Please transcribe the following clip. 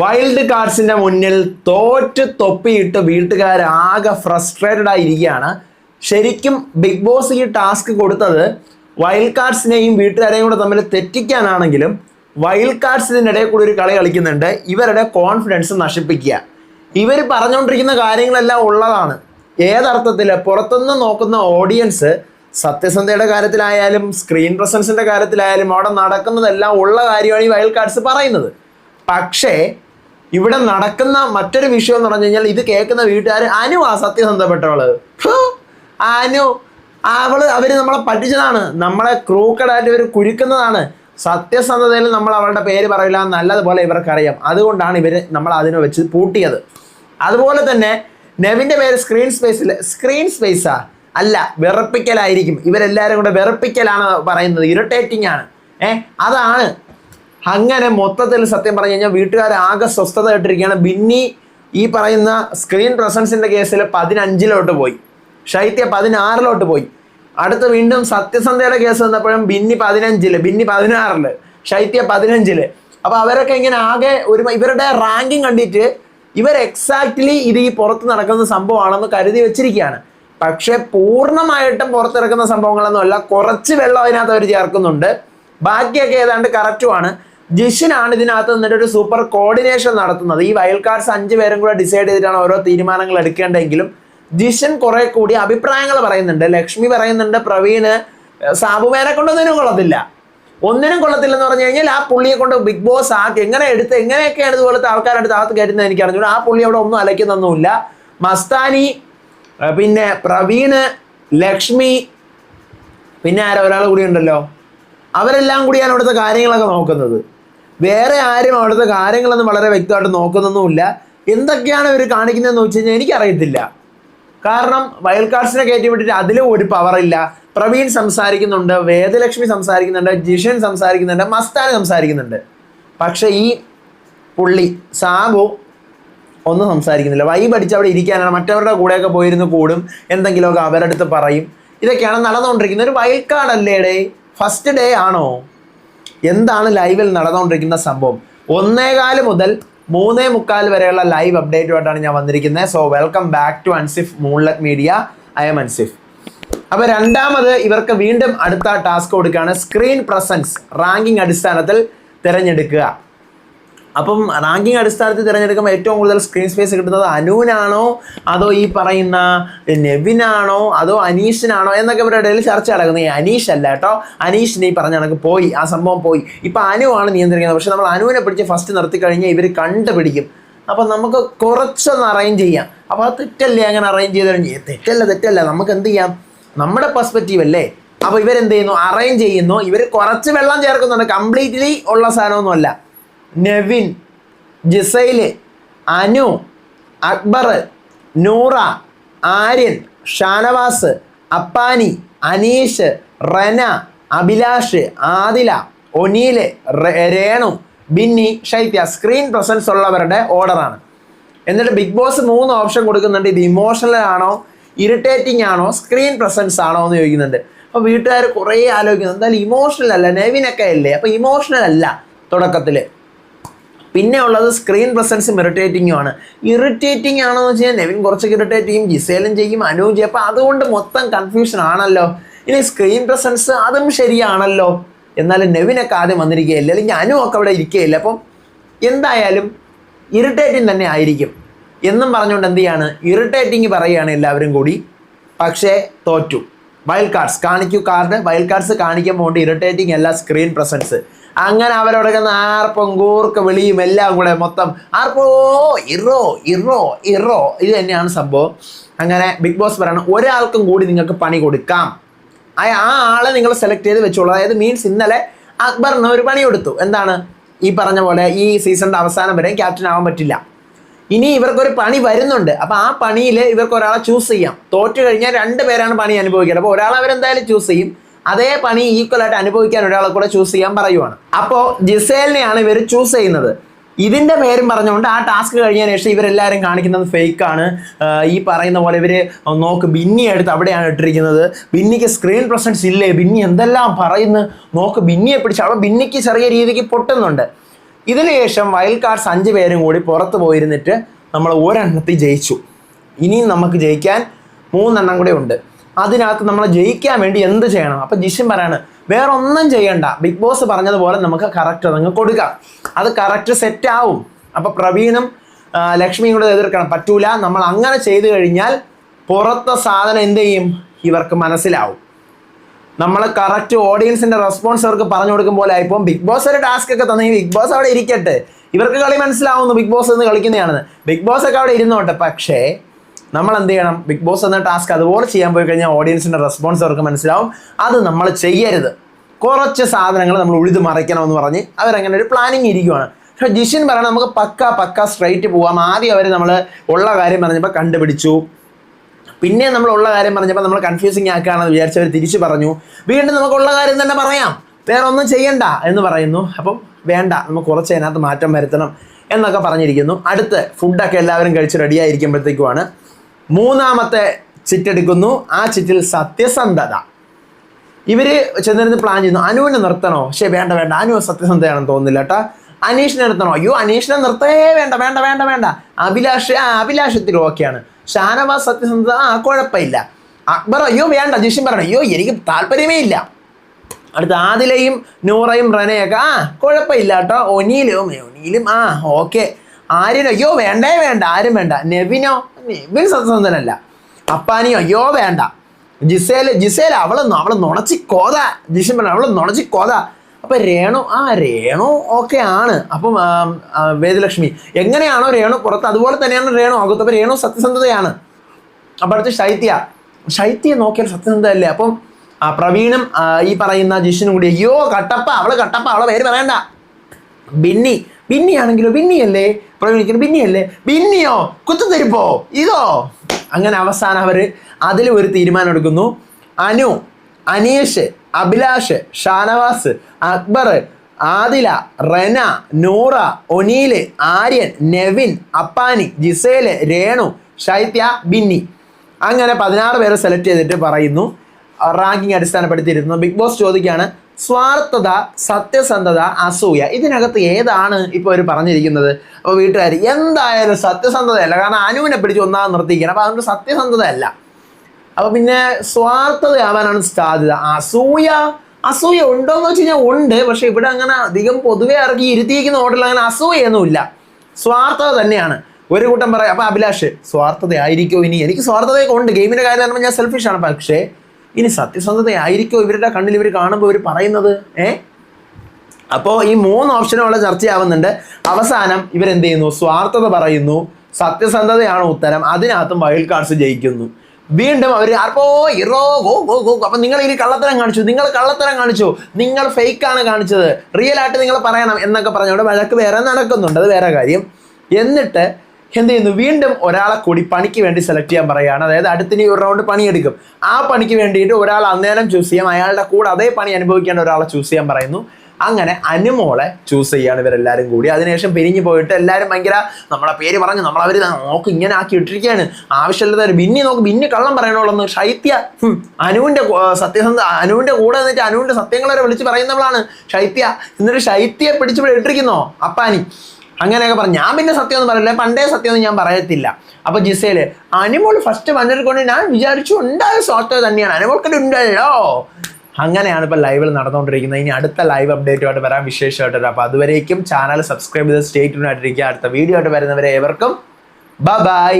Wild കാർഡ്സിന്റെ മുന്നിൽ തോറ്റ് തൊപ്പിയിട്ട് വീട്ടുകാർ ആകെ ഫ്രസ്ട്രേറ്റഡ് ആയിരിക്കുകയാണ്. ശരിക്കും ബിഗ് ബോസ് ഈ ടാസ്ക് കൊടുത്തത് വൈൽഡ് കാർഡ്സിനെയും വീട്ടുകാരെയും കൂടെ തമ്മിൽ തെറ്റിക്കാനാണെങ്കിലും വൈൽഡ് കാർഡ്സിനിടയിൽ കൂടി ഒരു കളി കളിക്കുന്നുണ്ട്. ഇവരുടെ കോൺഫിഡൻസ് നശിപ്പിക്കുക. ഇവർ പറഞ്ഞുകൊണ്ടിരിക്കുന്ന കാര്യങ്ങളെല്ലാം ഉള്ളതാണ്. ഏതർത്ഥത്തിൽ പുറത്തുനിന്ന് നോക്കുന്ന ഓഡിയൻസ് സത്യസന്ധയുടെ കാര്യത്തിലായാലും സ്ക്രീൻ പ്രസൻസിന്റെ കാര്യത്തിലായാലും അവിടെ നടക്കുന്നതെല്ലാം ഉള്ള കാര്യമാണ് ഈ വൈൽഡ് കാർഡ്സ് പറയുന്നത്. പക്ഷേ ഇവിടെ നടക്കുന്ന മറ്റൊരു വിഷയം എന്ന് പറഞ്ഞു കഴിഞ്ഞാൽ ഇത് കേൾക്കുന്ന വീട്ടുകാർ അനു ആ സത്യസന്ധപ്പെട്ടവൾ അനു അവൾ അവർ നമ്മളെ പറ്റിച്ചതാണ് നമ്മളെ ക്രൂക്കടായിട്ട് ഇവർ കുരുക്കുന്നതാണ്. സത്യസന്ധതയിൽ നമ്മൾ അവളുടെ പേര് പറയില്ല നല്ലതുപോലെ ഇവർക്കറിയാം. അതുകൊണ്ടാണ് ഇവർ നമ്മൾ അതിനെ വെച്ച് പൂട്ടിയത്. അതുപോലെ തന്നെ നെവിന്റെ പേര് സ്ക്രീൻ സ്പേസിൽ സ്ക്രീൻ സ്പേസാ അല്ല വെറുപ്പിക്കലായിരിക്കും. ഇവരെല്ലാവരും കൂടെ വെറുപ്പിക്കലാണ് പറയുന്നത്. ഇറിറ്റേറ്റിംഗ് ആണ്. ഏഹ് അതാണ് അങ്ങനെ മൊത്തത്തിൽ സത്യം പറഞ്ഞു കഴിഞ്ഞാൽ വീട്ടുകാർ ആകെ സ്വസ്ഥത ഇട്ടിരിക്കുകയാണ് ബിന്നി ഈ പറയുന്ന സ്ക്രീൻ പ്രസൻസിന്റെ കേസിൽ പതിനഞ്ചിലോട്ട് പോയി. ശൈത്യ പതിനാറിലോട്ട് പോയി. അടുത്ത് വീണ്ടും സത്യസന്ധയുടെ കേസ് വന്നപ്പോഴും ബിന്നി പതിനഞ്ചിൽ ബിന്നി പതിനാറിൽ ശൈത്യ പതിനഞ്ചിൽ. അപ്പോൾ അവരൊക്കെ ഇങ്ങനെ ആകെ ഒരു ഇവരുടെ റാങ്കിങ് കണ്ടിട്ട് ഇവർ എക്സാക്ട്ലി ഇത് ഈ പുറത്ത് നടക്കുന്ന സംഭവമാണെന്ന് കരുതി വെച്ചിരിക്കുകയാണ്. പക്ഷേ പൂർണമായിട്ടും പുറത്തിറക്കുന്ന സംഭവങ്ങളൊന്നുമല്ല. കുറച്ച് വെള്ളം അതിനകത്ത് അവർ ചേർക്കുന്നുണ്ട്. ബാക്കിയൊക്കെ ഏതാണ്ട് കറക്റ്റുമാണ് ജിഷിനാണ് ഇതിനകത്ത് നിന്നിട്ട് ഒരു സൂപ്പർ കോർഡിനേഷൻ നടത്തുന്നത്. ഈ വൈൽഡ് കാർഡ്സ് അഞ്ച് പേരും കൂടെ ഡിസൈഡ് ചെയ്തിട്ടാണ് ഓരോ തീരുമാനങ്ങൾ എടുക്കേണ്ടതെങ്കിലും ജിഷൻ കുറെ കൂടി അഭിപ്രായങ്ങൾ പറയുന്നുണ്ട്. ലക്ഷ്മി പറയുന്നുണ്ട് പ്രവീണ് സാബുമേനെ കൊണ്ടൊന്നിനും കൊള്ളത്തില്ല. ഒന്നിനും കൊള്ളത്തില്ലെന്ന് പറഞ്ഞു കഴിഞ്ഞാൽ ആ പുള്ളിയെ കൊണ്ട് ബിഗ് ബോസ് ആക്കി എങ്ങനെ എടുത്ത് എങ്ങനെയൊക്കെയാണ് ഇതുപോലത്തെ ആൾക്കാരുടെ താത്ത് കയറ്റുന്നത് എനിക്ക് അറിഞ്ഞു ആ പുള്ളി അവിടെ ഒന്നും അലയ്ക്കുന്നൊന്നുമില്ല. മസ്താനി പിന്നെ പ്രവീണ് ലക്ഷ്മി പിന്നെ ആരോ? ഒരാൾ കൂടി ഉണ്ടല്ലോ. അവരെല്ലാം കൂടിയാണ് ഇവിടുത്തെ കാര്യങ്ങളൊക്കെ നോക്കുന്നത്. വേറെ ആരും അവിടുത്തെ കാര്യങ്ങളൊന്നും വളരെ വ്യക്തമായിട്ട് നോക്കുന്നൊന്നുമില്ല. എന്തൊക്കെയാണ് ഇവർ കാണിക്കുന്നതെന്ന് വെച്ച് കഴിഞ്ഞാൽ എനിക്കറിയത്തില്ല. കാരണം വൈൽഡ് കാർഡ്സിനെ കയറ്റി വിട്ടിട്ട് അതിലും ഒരു പവറില്ല പ്രവീൺ സംസാരിക്കുന്നുണ്ട് വേദലക്ഷ്മി സംസാരിക്കുന്നുണ്ട് ജിഷൻ സംസാരിക്കുന്നുണ്ട് മസ്താൻ സംസാരിക്കുന്നുണ്ട്. പക്ഷെ ഈ പുള്ളി സാബു ഒന്നും സംസാരിക്കുന്നില്ല. വൈ പഠിച്ച് അവിടെ ഇരിക്കാനാണ്. മറ്റവരുടെ കൂടെയൊക്കെ പോയിരുന്ന് കൂടും. എന്തെങ്കിലുമൊക്കെ അവരുടെ അടുത്ത് പറയും. ഇതൊക്കെയാണ് നടന്നുകൊണ്ടിരിക്കുന്നത്. ഒരു വൈൽഡ് ഡേ ഫസ്റ്റ് ഡേ ആണോ? എന്താണ് ലൈവിൽ നടന്നുകൊണ്ടിരിക്കുന്ന സംഭവം? ഒന്നേകാൽ മുതൽ മൂന്നേ മുക്കാൽ വരെയുള്ള ലൈവ് അപ്ഡേറ്റുമായിട്ടാണ് ഞാൻ വന്നിരിക്കുന്നത്. So welcome back to Ansif moonlit media I'm Ansif അപ്പോൾ രണ്ടാമത് ഇവർക്ക് വീണ്ടും അടുത്ത ടാസ്ക് കൊടുക്കുകയാണ്. സ്ക്രീൻ പ്രസൻസ് റാങ്കിങ് അടിസ്ഥാനത്തിൽ തിരഞ്ഞെടുക്കുക. അപ്പം റാങ്കിങ് അടിസ്ഥാനത്തിൽ തിരഞ്ഞെടുക്കുമ്പോൾ ഏറ്റവും കൂടുതൽ സ്ക്രീൻ സ്പേസ് കിട്ടുന്നത് അനുവിനാണോ അതോ ഈ പറയുന്ന നെവിനാണോ? അതോ അനീഷിനാണോ? എന്നൊക്കെ ഇവരുടെ ഇടയിൽ ചർച്ച നടക്കുന്നത് ഈ അനീഷ് അല്ല കേട്ടോ. അനീഷിനെ ഈ പറഞ്ഞ കണക്ക് പോയി. ആ സംഭവം പോയി. ഇപ്പം അനുവാണ് നിയന്ത്രിക്കുന്നത്. പക്ഷെ നമ്മൾ അനുവിനെ പിടിച്ച് ഫസ്റ്റ് നിർത്തി കഴിഞ്ഞാൽ ഇവർ കണ്ടുപിടിക്കും. അപ്പം നമുക്ക് കുറച്ചൊന്ന് അറേഞ്ച് ചെയ്യാം. അപ്പോൾ അത് തെറ്റല്ലേ അങ്ങനെ അറേഞ്ച് ചെയ്ത് തെറ്റല്ല തെറ്റല്ല. നമുക്ക് എന്ത് ചെയ്യാം? നമ്മുടെ പെർസ്പെക്റ്റീവ് അല്ലേ? അപ്പോൾ ഇവരെന്ത് ചെയ്യുന്നു? അറേഞ്ച് ചെയ്യുന്നു. ഇവർ കുറച്ച് വെള്ളം ചേർക്കുന്നുണ്ട്. കംപ്ലീറ്റ്ലി ഉള്ള സാധനമൊന്നുമല്ല. നെവിൻ ജിസൈൽ അനു അക്ബർ നൂറ ആര്യൻ ഷാനവാസ് അപ്പാനി അനീഷ് റന അഭിലാഷ് ആദില ഒനീൽ രേണു ബിന്നി ഷൈത്യ സ്ക്രീൻ പ്രസൻസ് ഉള്ളവരുടെ ഓർഡറാണ് എന്നിട്ട് ബിഗ് ബോസ് മൂന്ന് ഓപ്ഷൻ കൊടുക്കുന്നുണ്ട്. ഇത് ഇമോഷണൽ ആണോ ഇറിറ്റേറ്റിംഗ് ആണോ സ്ക്രീൻ പ്രസൻസ് ആണോ എന്ന് ചോദിക്കുന്നുണ്ട്. അപ്പോൾ വീട്ടുകാർ കുറേ ആലോചിക്കുന്നു. എന്തായാലും ഇമോഷണൽ അല്ല. നെവിനൊക്കെ അല്ലേ? അപ്പോൾ ഇമോഷണൽ അല്ല തുടക്കത്തിൽ പിന്നെ ഉള്ളത് സ്ക്രീൻ പ്രസൻസും ഇറിറ്റേറ്റിംഗും ആണ്. ഇറിറ്റേറ്റിംഗ് ആണെന്ന് വെച്ച് കഴിഞ്ഞാൽ നെവിൻ കുറച്ചൊക്കെ ഇറിറ്റേറ്റ് ചെയ്യും ജിസേലും ചെയ്യും അനുവും ചെയ്യും. അപ്പോൾ അതുകൊണ്ട് മൊത്തം കൺഫ്യൂഷൻ ആണല്ലോ. ഇനി സ്ക്രീൻ പ്രസൻസ് അതും ശരിയാണല്ലോ. എന്നാലും നെവിനൊക്കെ ആദ്യം വന്നിരിക്കുകയില്ല? അല്ലെങ്കിൽ അനു ഒക്കെ അവിടെ ഇരിക്കുകയില്ല? അപ്പം എന്തായാലും ഇറിറ്റേറ്റിംഗ് തന്നെ ആയിരിക്കും. എന്നും പറഞ്ഞുകൊണ്ട് എന്ത് ചെയ്യാണ്? ഇറിറ്റേറ്റിംഗ് പറയുകയാണ് എല്ലാവരും കൂടി. പക്ഷേ തോറ്റു. വൈൽഡ് കാർഡ്സ് കാണിക്കൂ കാർഡ് വൈൽഡ് കാർഡ്സ് കൊണ്ട് ഇറിറ്റേറ്റിംഗ് അല്ല സ്ക്രീൻ പ്രസൻസ് അങ്ങനെ അവരവിടെ ആർപ്പം കൂർക്ക വിളിയും എല്ലാം കൂടെ മൊത്തം ആർപ്പോ ഇറോ ഇറോ ഇറോ. ഇത് തന്നെയാണ് സംഭവം. അങ്ങനെ ബിഗ് ബോസ് പറയണം ഒരാൾക്കും കൂടി നിങ്ങൾക്ക് പണി കൊടുക്കാം. ആ ആളെ നിങ്ങൾ സെലക്ട് ചെയ്ത് വെച്ചോളൂ. അതായത് മീൻസ് ഇന്നലെ അക്ബറിന് ഒരു പണി കൊടുത്തു. എന്താണ്? ഈ പറഞ്ഞ പോലെ ഈ സീസണിന്റെ അവസാനം വരെ ക്യാപ്റ്റൻ ആവാൻ പറ്റില്ല. ഇനി ഇവർക്കൊരു പണി വരുന്നുണ്ട്. അപ്പോൾ ആ പണിയിൽ ഇവർക്ക് ഒരാളെ ചൂസ് ചെയ്യാം. തോറ്റു കഴിഞ്ഞാൽ രണ്ട് പേരാണ് പണി അനുഭവിക്കുന്നത് അപ്പോൾ ഒരാളെ അവരെന്തായാലും ചൂസ് ചെയ്യും. അതേ പണി ഈക്വലായിട്ട് അനുഭവിക്കാൻ ഒരാളെ കൂടെ ചൂസ് ചെയ്യാൻ പറയുവാണ്. അപ്പോൾ ജിസേലിനെയാണ് ഇവർ ചൂസ് ചെയ്യുന്നത്. ഇതിന്റെ പേരും പറഞ്ഞുകൊണ്ട് ആ ടാസ്ക് കഴിഞ്ഞതിന് ശേഷം ഇവരെല്ലാവരും കാണിക്കുന്നത് ഫേക്കാണ് ഈ പറയുന്ന പോലെ ഇവർ നോക്ക് ബിന്നി എടുത്ത് അവിടെയാണ് ഇട്ടിരിക്കുന്നത്. ബിന്നിക്ക് സ്ക്രീൻ പ്രസൻസ് ഇല്ലേ? ബിന്നി എന്തെല്ലാം പറയുന്നു? നോക്ക് ബിന്നിയെ പിടിച്ച് അവിടെ ബിന്നിക്ക് ചെറിയ രീതിക്ക് പൊട്ടുന്നുണ്ട്. ഇതിനുശേഷം വൈൽഡ് കാർഡ്സ് അഞ്ച് പേരും കൂടി പുറത്ത് പോയിരുന്നിട്ട് നമ്മൾ ഒരെണ്ണത്തിൽ ജയിച്ചു. ഇനിയും നമുക്ക് ജയിക്കാൻ മൂന്നെണ്ണം കൂടെ ഉണ്ട്. അതിനകത്ത് നമ്മൾ ജയിക്കാൻ വേണ്ടി എന്ത് ചെയ്യണം? അപ്പം ജിഷൻ പറയാണ് വേറെ ഒന്നും ചെയ്യണ്ട. ബിഗ് ബോസ് പറഞ്ഞതുപോലെ നമുക്ക് കറക്റ്റ് അതങ്ങ് കൊടുക്കാം. അത് കറക്റ്റ് സെറ്റ് ആവും. അപ്പോൾ പ്രവീണും ലക്ഷ്മിയും കൂടെ എതിർക്കണം. പറ്റൂല. നമ്മൾ അങ്ങനെ ചെയ്തു കഴിഞ്ഞാൽ പുറത്തെ സാധനം എന്ത് ചെയ്യും? ഇവർക്ക് മനസ്സിലാവും. നമ്മൾ കറക്റ്റ് ഓഡിയൻസിന്റെ റെസ്പോൺസ് അവർക്ക് പറഞ്ഞു കൊടുക്കും പോലെ ഇപ്പം ബിഗ് ബോസ് ഒരു ടാസ്ക് ഒക്കെ തന്നെ. ബിഗ് ബോസ് അവിടെ ഇരിക്കട്ടെ. ഇവർക്ക് കളി മനസ്സിലാവുന്നു. ബിഗ് ബോസ് എന്ന് കളിക്കുന്നതാണെന്ന്. ബിഗ് ബോസ് ഒക്കെ അവിടെ ഇരുന്നോട്ടെ. പക്ഷേ നമ്മൾ എന്ത് ചെയ്യണം ബിഗ് ബോസ് എന്ന ടാസ്ക് അതുപോലെ ചെയ്യാൻ പോയി കഴിഞ്ഞാൽ ഓഡിയൻസിന്റെ റെസ്പോൺസ് അവർക്ക് മനസ്സിലാവും. അത് നമ്മൾ ചെയ്യരുത്. കുറച്ച് സാധനങ്ങൾ നമ്മൾ ഉഴുത് മറിക്കണമെന്ന് പറഞ്ഞ് അവരങ്ങനെ ഒരു പ്ലാനിങ് ഇരിക്കുവാണ്. പക്ഷേ ജിഷിൻ പറയണം നമുക്ക് പക്ക പക്ക സ്ട്രൈറ്റ് പോവാം. ആദ്യം അവർ നമ്മൾ ഉള്ള കാര്യം പറഞ്ഞപ്പോൾ കണ്ടുപിടിച്ചു. പിന്നെ നമ്മൾ ഉള്ള കാര്യം പറഞ്ഞപ്പോൾ നമ്മൾ കൺഫ്യൂസിങ് ആക്കുകയാണെന്ന് വിചാരിച്ചവർ തിരിച്ചു പറഞ്ഞു. വീണ്ടും നമുക്ക് ഉള്ള കാര്യം തന്നെ പറയാം. വേറെ ഒന്നും ചെയ്യണ്ട എന്ന് പറയുന്നു. അപ്പം വേണ്ട നമുക്ക് കുറച്ച് അതിനകത്ത് മാറ്റം വരുത്തണം എന്നൊക്കെ പറഞ്ഞിരിക്കുന്നു. അടുത്ത് ഫുഡൊക്കെ എല്ലാവരും കഴിച്ച് റെഡി ആയിരിക്കുമ്പോഴത്തേക്കുമാണ്. മൂന്നാമത്തെ ചിറ്റെടുക്കുന്നു ആ ചിറ്റിൽ സത്യസന്ധത. ഇവർ ചെന്നിരുന്ന് പ്ലാൻ ചെയ്യുന്നു. അനുവിനെ നിർത്തണോ? പക്ഷേ വേണ്ട വേണ്ട. അനു സത്യസന്ധയാണെന്ന് തോന്നുന്നില്ല കേട്ടാ. അനീഷിനെ നിർത്തണോ? അയ്യോ അനീഷിനെ നിർത്തേ വേണ്ട വേണ്ട വേണ്ട വേണ്ട. അഭിലാഷ് ആ അഭിലാഷത്തിൽ ഓക്കെയാണ് ഷാനവാസ് സത്യസന്ധത ആ കുഴപ്പമില്ല. അക്ബർ അയ്യോ വേണ്ട ജിഷൻ പറയണം. അയ്യോ എനിക്ക് താല്പര്യമേ ഇല്ല. അടുത്ത ആദിലയും നൂറയും റനയൊക്കെ ആ കുഴപ്പമില്ല കേട്ടോ. ഒനീലും ഒനീലും ആ ഓക്കെ ആര്യനോ അയ്യോ വേണ്ടേ വേണ്ട ആരും വേണ്ട. നെവിനോ നെവിൻ സത്യസന്ധനല്ല. അപ്പാനിയോ അയ്യോ വേണ്ട. ജിസേൽ ജിസേല അവൾ അവളെ നുണച്ചി കോത. ജിഷൻ പറഞ്ഞു അവൾ നുണച്ചി കോത. അപ്പൊ രേണു ആ രേണു ഓക്കെ ആണ്. അപ്പം വേദലക്ഷ്മി. എങ്ങനെയാണോ രേണു പുറത്ത് അതുപോലെ തന്നെയാണ് രേണു അകത്ത് അപ്പൊ രേണു സത്യസന്ധതയാണ്. അപ്പൊ അടുത്ത് ശൈത്യ. ശൈത്യ നോക്കിയാൽ സത്യസന്ധതല്ലേ അപ്പം പ്രവീണും ഈ പറയുന്ന ജിഷനും കൂടി അയ്യോ കട്ടപ്പ അവൾ കട്ടപ്പ അവളെ പേര് പറയണ്ട. ബിന്നി ബിന്നി ആണെങ്കിലോ ബിന്നിയല്ലേ പ്രവീണിക്കുന്നു ബിന്നിയല്ലേ ബിന്നിയോ കുത്തുതരിപ്പോ? ഇതോ? അങ്ങനെ അവസാനം അവർ അതിൽ ഒരു തീരുമാനം എടുക്കുന്നു അനു അനീഷ് അഭിലാഷ് ഷാനവാസ് അക്ബർ ആദില റെന നൂറ ഒനീൽ ആര്യൻ നെവിൻ അപ്പാനി ജിസേൽ രേണു ശൈത്യ ബിന്നി. അങ്ങനെ പതിനാറ് പേരെ സെലക്ട് ചെയ്തിട്ട് പറയുന്നു. റാങ്കിങ് അടിസ്ഥാനപ്പെടുത്തിയിരുന്നു ബിഗ് ബോസ് ചോദിക്കുകയാണ് സ്വാർത്ഥത സത്യസന്ധത അസൂയ. ഇതിനകത്ത് ഏതാണ് ഇപ്പോൾ അവർ പറഞ്ഞിരിക്കുന്നത്? അപ്പോൾ വീട്ടുകാർ എന്തായാലും സത്യസന്ധതയല്ല. കാരണം അനുവിനെ പിടിച്ച് ഒന്നാമത് നിർത്തിക്കണം അപ്പോൾ അതുകൊണ്ട് സത്യസന്ധതയല്ല. അപ്പൊ പിന്നെ സ്വാർത്ഥതയാവാനാണ് സാധ്യത. അസൂയ അസൂയ ഉണ്ടോന്ന് വെച്ച് കഴിഞ്ഞാൽ ഉണ്ട്. പക്ഷെ ഇവിടെ അങ്ങനെ അധികം പൊതുവെ ഇറക്കി ഇരുത്തിയിരിക്കുന്ന ഹോട്ടലിൽ അങ്ങനെ അസൂയൊന്നുമില്ല സ്വാർത്ഥത തന്നെയാണ്. ഒരു കൂട്ടം പറയാം. അപ്പൊ അഭിലാഷ് സ്വാർത്ഥതയായിരിക്കോ ഇനി. എനിക്ക് സ്വാർത്ഥതയൊക്കെ ഉണ്ട്. ഗെയിമിന്റെ കാര്യം പറയുമ്പോൾ ഞാൻ സെൽഫിഷ് ആണ്. പക്ഷേ ഇനി സത്യസന്ധതയായിരിക്കോ ഇവരുടെ കണ്ണിൽ ഇവർ കാണുമ്പോൾ ഇവർ പറയുന്നത്? ഏ? അപ്പോൾ ഈ മൂന്ന് ഓപ്ഷനുള്ള ചർച്ചയാവുന്നുണ്ട്. അവസാനം ഇവരെന്ത് ചെയ്യുന്നു? സ്വാർത്ഥത പറയുന്നു. സത്യസന്ധതയാണ് ഉത്തരം. അതിനകത്തും വൈൽഡ് കാർഡ്സ് ജയിക്കുന്നു. വീണ്ടും അവർ ആർപ്പോ ഇറോ ഗോ ഗോ ഗോ അപ്പൊ നിങ്ങൾ ഇനി കള്ളത്തരം കാണിച്ചു. നിങ്ങൾ കള്ളത്തരം കാണിച്ചു. നിങ്ങൾ ഫേക്ക് ആണ് കാണിച്ചത്. റിയൽ ആയിട്ട് നിങ്ങൾ പറയണം എന്നൊക്കെ പറഞ്ഞുകൊണ്ട് വഴക്ക് വേറെ നടക്കുന്നുണ്ട്. അത് വേറെ കാര്യം. എന്നിട്ട് എന്ത് ചെയ്യുന്നു വീണ്ടും ഒരാളെ കൂടി പണിക്ക് വേണ്ടി സെലക്ട് ചെയ്യാൻ പറയുകയാണ്. അതായത് അടുത്തിന് ഒരു റൗണ്ട് പണിയെടുക്കും. ആ പണിക്ക് വേണ്ടിയിട്ട് ഒരാൾ അന്നേരം ചൂസ് ചെയ്യാം. അയാളുടെ കൂടെ അതേ പണി അനുഭവിക്കേണ്ട ഒരാളെ ചൂസ് ചെയ്യാൻ പറയുന്നു. അങ്ങനെ അനുമോളെ ചൂസ് ചെയ്യാണ് ഇവരെല്ലാവരും കൂടി. അതിനുശേഷം പിരിഞ്ഞു പോയിട്ട് എല്ലാവരും ഭയങ്കര നമ്മളെ പേര് പറഞ്ഞു. നമ്മളവർ നോക്ക് ഇങ്ങനെ ആക്കി ഇട്ടിരിക്കുകയാണ്. ആവശ്യമില്ലാത്ത ഒരു ബിന്നി നോക്ക് ബിന്നി കള്ളം പറയണോളെന്ന് ശൈത്യ ഹും, അനുവിന്റെ സത്യസന്ധ അനുവിന്റെ കൂടെ എന്നിട്ട് അനുവിന്റെ സത്യങ്ങളെ വിളിച്ച് പറയുന്നവളാണ് ശൈത്യ. എന്നിട്ട് ശൈത്യയെ പിടിച്ചു ഇട്ടിരിക്കുന്നോ അപ്പാനി. അങ്ങനെയൊക്കെ പറഞ്ഞു. ഞാൻ പിന്നെ സത്യം ഒന്നും പറയില്ല. പണ്ടേ സത്യം ഒന്നും ഞാൻ പറയത്തില്ല. അപ്പൊ ജിസേൽ അനിമോൾ ഫസ്റ്റ് വന്നിട്ട് കൊണ്ട് ഞാൻ വിചാരിച്ചു ഉണ്ടായ സോഫ്റ്റ്വെയർ തന്നെയാണ്. അനിമോൾക്കത് ഉണ്ടല്ലോ അങ്ങനെയാണ് ഇപ്പൊ ലൈവിൽ നടന്നുകൊണ്ടിരിക്കുന്നത്. ഇനി അടുത്ത ലൈവ് അപ്ഡേറ്റുമായിട്ട് വരാൻ വിശേഷമായിട്ട് വരാം. അപ്പൊ അതുവരേക്കും ചാനൽ സബ്സ്ക്രൈബ് ചെയ്ത് സ്റ്റേറ്റ് ആയിട്ടിരിക്കുക. അടുത്ത വീഡിയോ ആയിട്ട് വരുന്നവരെ ഏവർക്കും. ബൈ